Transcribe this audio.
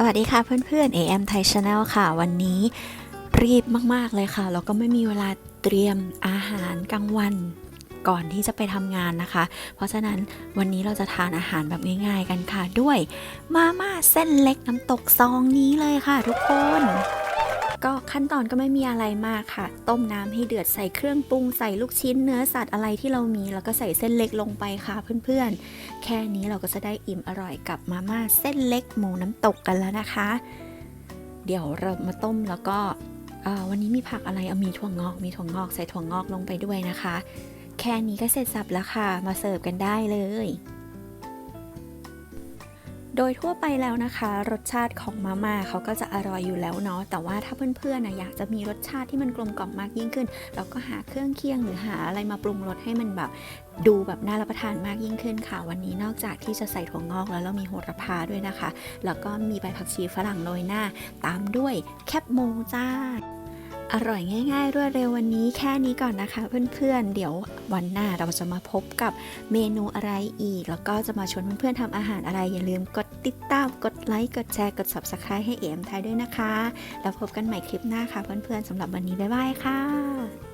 สวัสดีค่ะเพื่อนๆ AM Thai Channel ค่ะ วันนี้รีบมากๆเลยค่ะ แล้วก็ไม่มีเวลาเตรียมอาหารกลางวันก่อนที่จะไปทำงานนะคะ เพราะฉะนั้นวันนี้เราจะทานอาหารแบบง่ายๆกันค่ะ ด้วยมาม่าเส้นเล็กน้ำตกซองนี้เลยค่ะทุกคน ก็ขั้นตอนก็ไม่มีอะไรมากค่ะ ต้มน้ำให้เดือดใส่เครื่องปรุงใส่ลูกชิ้นเนื้อสัตว์อะไรที่เรามี แล้วก็ใส่เส้นเล็กลงไปค่ะเพื่อนๆ แค่นี้เราก็จะได้อิ่มอร่อยกับมาม่าเส้นเล็กหมูน้ำตกกันแล้วนะคะ เดี๋ยวเรามาต้มแล้วก็วันนี้มีผักอะไรเอามีถั่วงอก มีถั่วงอกใส่ถั่วงอกลงไปด้วยนะคะ แค่นี้ก็เสร็จสับแล้วค่ะ มาเสิร์ฟกันได้เลย โดยทั่วไปแล้วนะคะ รสชาติของมาม่าเขาก็จะอร่อยอยู่แล้วเนาะแต่ว่าถ้าเพื่อนๆนะอยากจะมีรสชาติที่มันกลมกล่อมมากยิ่งขึ้น เราก็หาเครื่องเคียงหรือหาอะไรมาปรุงรสให้มันแบบดูแบบน่ารับประทานมากยิ่งขึ้นค่ะ วันนี้นอกจากที่จะใส่ถั่วงอกแล้วเรามีโหระพาด้วยนะคะ แล้วก็มีใบผักชีฝรั่งโรยหน้า ตามด้วยแคบหมูจ้า อร่อยง่ายๆ รวดเร็ววันนี้แค่นี้ก่อนนะคะ เพื่อนๆ เดี๋ยววันหน้าเราจะมาพบกับเมนูอะไรอีก แล้วก็จะมาชวนเพื่อนๆทำอาหารอะไร อย่าลืมกดติดตาม กดไลค์ กดแชร์ กด subscribe ให้เอ็มไทยด้วยนะคะ แล้วพบกันใหม่คลิปหน้าค่ะเพื่อนๆสำหรับวันนี้บ๊ายบายค่ะ